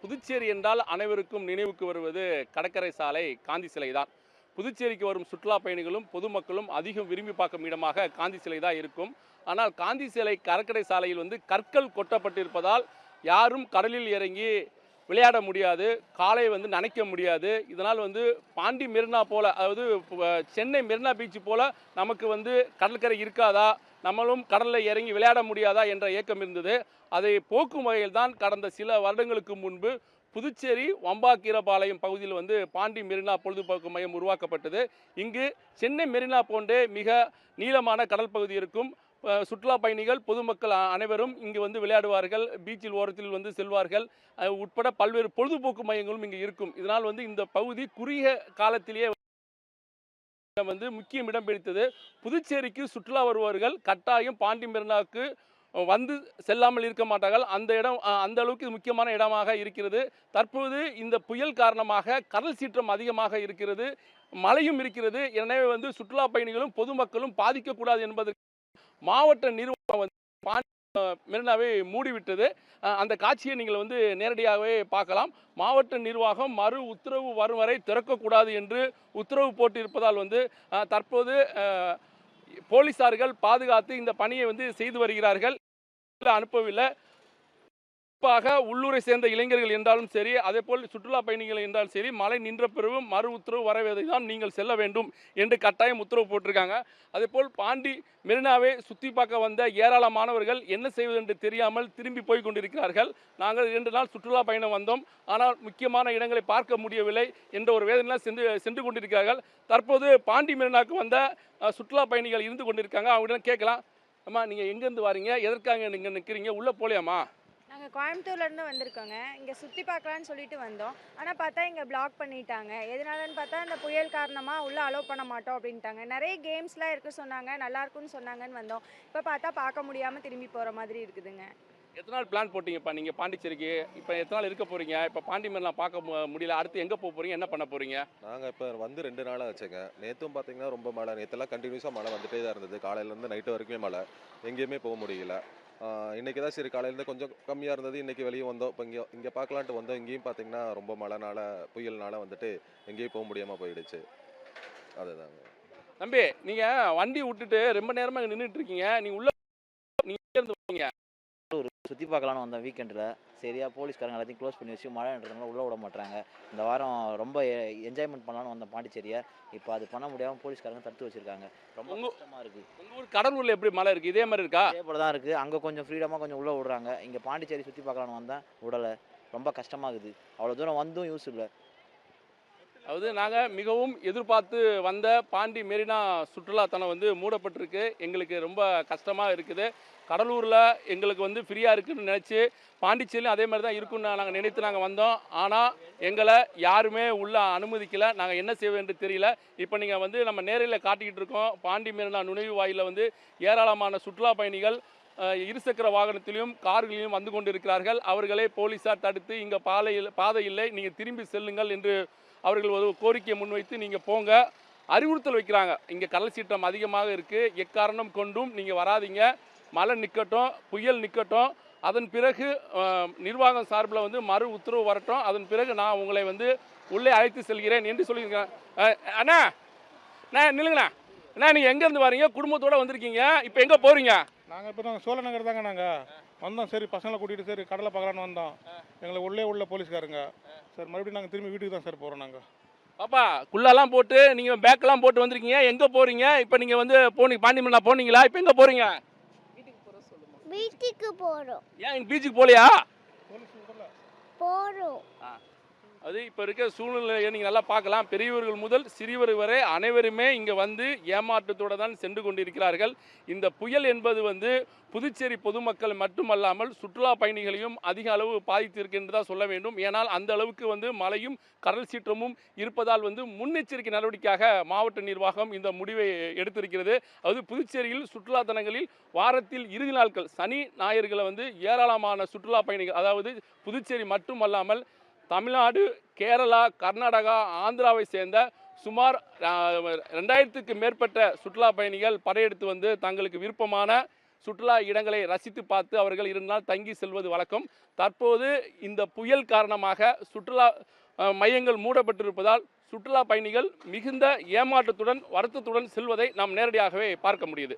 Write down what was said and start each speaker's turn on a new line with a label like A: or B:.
A: புதுச்சேரி என்றால் அனைவருக்கும் நினைவுக்கு வருவது கடற்கரை சாலை காந்தி சிலை தான். புதுச்சேரிக்கு வரும் சுற்றுலா பயணிகளும் பொதுமக்களும் அதிகம் விரும்பி பார்க்கும் இடமாக காந்தி சிலை தான் இருக்கும். ஆனால் காந்தி சிலை கடற்கரை சாலையில் வந்து கற்கள் கொட்டப்பட்டிருப்பதால் யாரும் கடலில் இறங்கி விளையாட முடியாது காலை வந்து நனைக்க முடியாது. இதனால் வந்து பாண்டி மெரினா போல அதாவது சென்னை மெரினா பீச் போல் நமக்கு வந்து கடற்கரை இருக்காதா? நம்மளும் கடலில் இறங்கி விளையாட முடியாதா? என்ற ஏக்கம் இருந்தது. அதை போக்கும் வகையில் தான் கடந்த சில வருடங்களுக்கு முன்பு புதுச்சேரி வம்பாக்கீரபாளையம் பகுதியில் வந்து பாண்டி மெரினா பொழுதுபோக்கு மையம் உருவாக்கப்பட்டது. இங்கு சென்னை மெரினா போன்றே மிக நீளமான கடல் பகுதி இருக்கும். சுற்றுலா பயணிகள் பொதுமக்கள் அனைவரும் இங்கு வந்து விளையாடுவார்கள். பீச்சில் ஓரத்தில் வந்து செல்வார்கள். உட்பட பல்வேறு பொழுதுபோக்கு மையங்களும் இங்கு இருக்கும். இதனால் வந்து இந்த பகுதி குறுகிய காலத்திலேயே வந்து முக்கியம் இடம் பிடித்தது. புதுச்சேரிக்கு சுற்றுலா வருபவர்கள் கட்டாயம் பாண்டி மெரினாவுக்கு வந்து செல்லாமல் இருக்க மாட்டார்கள். அந்த இடம் அந்த அளவுக்கு முக்கியமான இடமாக இருக்கிறது. தற்போது இந்த புயல் காரணமாக கடல் சீற்றம் அதிகமாக இருக்கிறது. மழையும் இருக்கிறது. எனவே வந்து சுற்றுலா பயணிகளும் பொதுமக்களும் பாதிக்கக்கூடாது என்பதற்கு மாவட்ட நிர்வாகம் வந்து மெரினாவை மூடிவிட்டது. அந்த காட்சியை நீங்கள் வந்து நேரடியாகவே பார்க்கலாம். மாவட்ட நிர்வாகம் மறு உத்தரவு வரும் வரை திறக்கக்கூடாது என்று உத்தரவு போட்டிருப்பதால் வந்து தற்போது போலீசார்கள் பாதுகாத்து இந்த பணியை வந்து செய்து வருகிறார்கள். அனுப்பவில்லை குறிப்பாக உள்ளூரை சேர்ந்த இளைஞர்கள் என்றாலும் சரி அதேபோல் சுற்றுலா பயணிகள் என்றாலும் சரி மழை நின்ற பிறகு மறு உத்தரவு வரவதை தான் நீங்கள் செல்ல வேண்டும் என்று கட்டாயம் உத்தரவு போட்டிருக்காங்க. அதே போல் பாண்டி மெரினாவை சுற்றி பார்க்க வந்த ஏராளமானவர்கள் என்ன செய்வது என்று தெரியாமல் திரும்பி போய் கொண்டிருக்கிறார்கள். நாங்கள் இரண்டு நாள் சுற்றுலா பயணம் வந்தோம். ஆனால் முக்கியமான இடங்களை பார்க்க முடியவில்லை என்ற ஒரு வேதனையில் சென்று சென்று கொண்டிருக்கிறார்கள். தற்போது பாண்டி மெரினாவுக்கு வந்த சுற்றுலா பயணிகள் இருந்து கொண்டிருக்காங்க. அவங்களிடம் கேட்கலாம். அம்மா நீங்கள் எங்கேருந்து வாரீங்க? எதற்காக நீங்கள் நிற்கிறீங்க உள்ளே போகலையாம்மா
B: நாங்கள் கோயம்புத்தூர்லேருந்து வந்திருக்கோங்க. இங்கே சுற்றி பார்க்கலான்னு சொல்லிட்டு வந்தோம். ஆனால் பார்த்தா இங்கே பிளாக் பண்ணிட்டாங்க. எதனாலன்னு பார்த்தா இந்த புயல் காரணமாக உள்ளே அலோவ் பண்ண மாட்டோம் அப்படின்ட்டாங்க. நிறைய கேம்ஸ்லாம் இருக்குது சொன்னாங்க. நல்லாயிருக்குன்னு சொன்னாங்கன்னு வந்தோம். இப்போ பார்த்தா பார்க்க முடியாமல் திரும்பி போகிற மாதிரி இருக்குதுங்க.
A: எத்தனை நாள் பிளான் போட்டீங்கப்பா? நீங்கள் பாண்டிச்சேரிக்கு இப்போ எத்தனை நாள் இருக்க போகிறீங்க இப்போ பாண்டி மெரினா பார்க்க முடியல. அடுத்து எங்கே போக போகிறீங்க என்ன பண்ண போகிறீங்க
C: நாங்கள் இப்போ வந்து ரெண்டு நாளாக வச்சுங்க நேற்றும் பார்த்தீங்கன்னா ரொம்ப மழை. நேற்றுலாம் கண்டினியூஸாக மழை வந்துட்டே தான் இருந்தது. காலையிலேருந்து நைட்டு வரைக்குமே மழை. எங்கேயுமே போக முடியல. ஆஹ் இன்னைக்கு தான் சரி. காலையிலேருந்து கொஞ்சம் கம்மியாக இருந்தது. இன்னைக்கு வெளியே வந்தோம். இப்போ இங்கே இங்கே பார்க்கலான்ட்டு வந்தோம். இங்கேயும் பார்த்தீங்கன்னா ரொம்ப மழைனால புயல்னால வந்துட்டு எங்கேயும் போக முடியாமல் போயிடுச்சு. அதுதாங்க.
A: தம்பி நீங்கள் வண்டி விட்டுட்டு ரொம்ப நேரமாக நின்றுட்டு இருக்கீங்க. நீங்கள் உள்ள நீங்கள் வரீங்க
D: சுற்றி பார்க்கலான்னு வந்தோம் வீக்கெண்டில் சரியா போலீஸ்காரங்க எல்லாத்தையும் க்ளோஸ் பண்ணி வச்சு மழைன்றதுனால உள்ளே விட மாட்டாங்க இந்த வாரம் ரொம்ப என்ஜாய்மெண்ட் பண்ணலான்னு வந்த பாண்டிச்சேரியை இப்போ அது பண்ண முடியாமல் போலீஸ்காரங்க தடுத்து வச்சிருக்காங்க. ரொம்ப கஷ்டமாக இருக்குது
A: உங்கள் ஊர் கடலூரில் எப்படி மழை இருக்குது இதே மாதிரி இருக்கா?
D: அதே போல தான் இருக்குது அங்கே கொஞ்சம் ஃப்ரீடமாக கொஞ்சம் உள்ளே விடுறாங்க. இங்கே பாண்டிச்சேரி சுற்றி பார்க்கலான்னு வந்தேன். விடலை. ரொம்ப கஷ்டமாகுது அவ்வளோ தூரம் வந்தும் யூஸ் இல்லை.
A: அதாவது நாங்கள் மிகவும் எதிர்பார்த்து வந்த பாண்டி மெரினா சுற்றுலாத்தலம் வந்து மூடப்பட்டிருக்கு. எங்களுக்கு ரொம்ப கஷ்டமாக இருக்குது. கடலூரில் எங்களுக்கு வந்து ஃப்ரீயாக இருக்குன்னு நினச்சி பாண்டிச்சேரியும் அதே மாதிரி தான் இருக்குன்னு நாங்கள் நினைத்து நாங்கள் வந்தோம். ஆனால் எங்களை யாருமே உள்ள அனுமதிக்கலை. நாங்கள் என்ன செய்வோம் என்று தெரியல. இப்போ நீங்கள் வந்து நம்ம நேரில் காட்டிக்கிட்டு இருக்கோம். பாண்டி மெரினா நுழைவு வாயிலில் வந்து ஏராளமான சுற்றுலா பயணிகள் இருசக்கர வாகனத்திலும் கார்களிலும் வந்து கொண்டிருக்கிறார்கள். அவர்களை போலீஸார் தடுத்து இங்கே பாதையில் பாதை இல்லை நீங்கள் திரும்பி செல்லுங்கள் என்று அவர்கள் ஒரு கோரிக்கையை முன்வைத்து நீங்கள் போங்க. அறிவுறுத்தல் வைக்கிறாங்க. இங்கே கடல் சீற்றம் அதிகமாக இருக்குது எக்காரணம் கொண்டும் நீங்கள் வராதீங்க. மழை நிற்கட்டும் புயல் நிற்கட்டும் அதன் பிறகு நிர்வாகம் சார்பில் வந்து மறு உத்தரவு வரட்டும். அதன் பிறகு நான் உங்களை வந்து உள்ளே அழைத்து செல்கிறேன் என்று சொல்லியிருக்கேன் அண்ணா அண்ணா நில்லுங்கண்ணா. அண்ணா நீங்கள் எங்கேருந்து வரீங்க? குடும்பத்தோடு வந்திருக்கீங்க. இப்போ எங்கே போகிறீங்க
E: நாங்கள் இப்போ நாங்கள் சோழ நகர் தாங்க நாங்கள் வந்தோம் சரி பசங்களை கூட்டிகிட்டு சரி கடலை பார்க்கலான்னு வந்தோம். எங்களை உள்ளே உள்ள போலீஸ்காரங்க. சார் மறுபடியும் நாங்கள் திரும்பி வீட்டுக்கு தான் சார் போகிறோம் நாங்கள்
A: பாப்பா குள்ளெல்லாம் போட்டு நீங்கள் பேக்கெல்லாம் போட்டு வந்திருக்கீங்க. எங்கே போகிறீங்க இப்போ நீங்கள் வந்து போனீங்க பாண்டிமன்னா போனீங்களா? இப்போ எங்கே போகிறீங்க
F: வீட்டுக்கு போறோம்.
A: ஏன் பீச்சுக்கு போகலையா
F: போறோம்.
A: அது இப்போ இருக்க சூழ்நிலையை நீங்கள் நல்லா பார்க்கலாம். பெரியவர்கள் முதல் சிறியவர் வரை அனைவருமே இங்கே வந்து ஏமாற்றத்தோடு தான் சென்று கொண்டிருக்கிறார்கள். இந்த புயல் என்பது வந்து புதுச்சேரி பொதுமக்கள் மட்டுமல்லாமல் சுற்றுலா பயணிகளையும் அதிக அளவு பாதித்திருக்கு என்று தான் சொல்ல வேண்டும். ஏனால் அந்த அளவுக்கு வந்து மழையும் கடல் சீற்றமும் இருப்பதால் வந்து முன்னெச்சரிக்கை நடவடிக்கையாக மாவட்ட நிர்வாகம் இந்த முடிவை எடுத்திருக்கிறது. அது புதுச்சேரியில் சுற்றுலா தலங்களில் வாரத்தில் இறுதி நாட்கள் சனி ஞாயிறுகளை வந்து ஏராளமான சுற்றுலா பயணிகள் அதாவது புதுச்சேரி மட்டுமல்லாமல் தமிழ்நாடு கேரளா கர்நாடகா ஆந்திராவை சேர்ந்த சுமார் ரெண்டாயிரத்துக்கு மேற்பட்ட சுற்றுலா பயணிகள் படையெடுத்து வந்து தங்களுக்கு விருப்பமான சுற்றுலா இடங்களை ரசித்து பார்த்து அவர்கள் இருந்தால் தங்கி செல்வது வழக்கம். தற்போது இந்த புயல் காரணமாக சுற்றுலா மையங்கள் மூடப்பட்டிருப்பதால் சுற்றுலா பயணிகள் மிகுந்த ஏமாற்றத்துடன் வருத்தத்துடன் செல்வதை நாம் நேரடியாகவே பார்க்க முடியுது.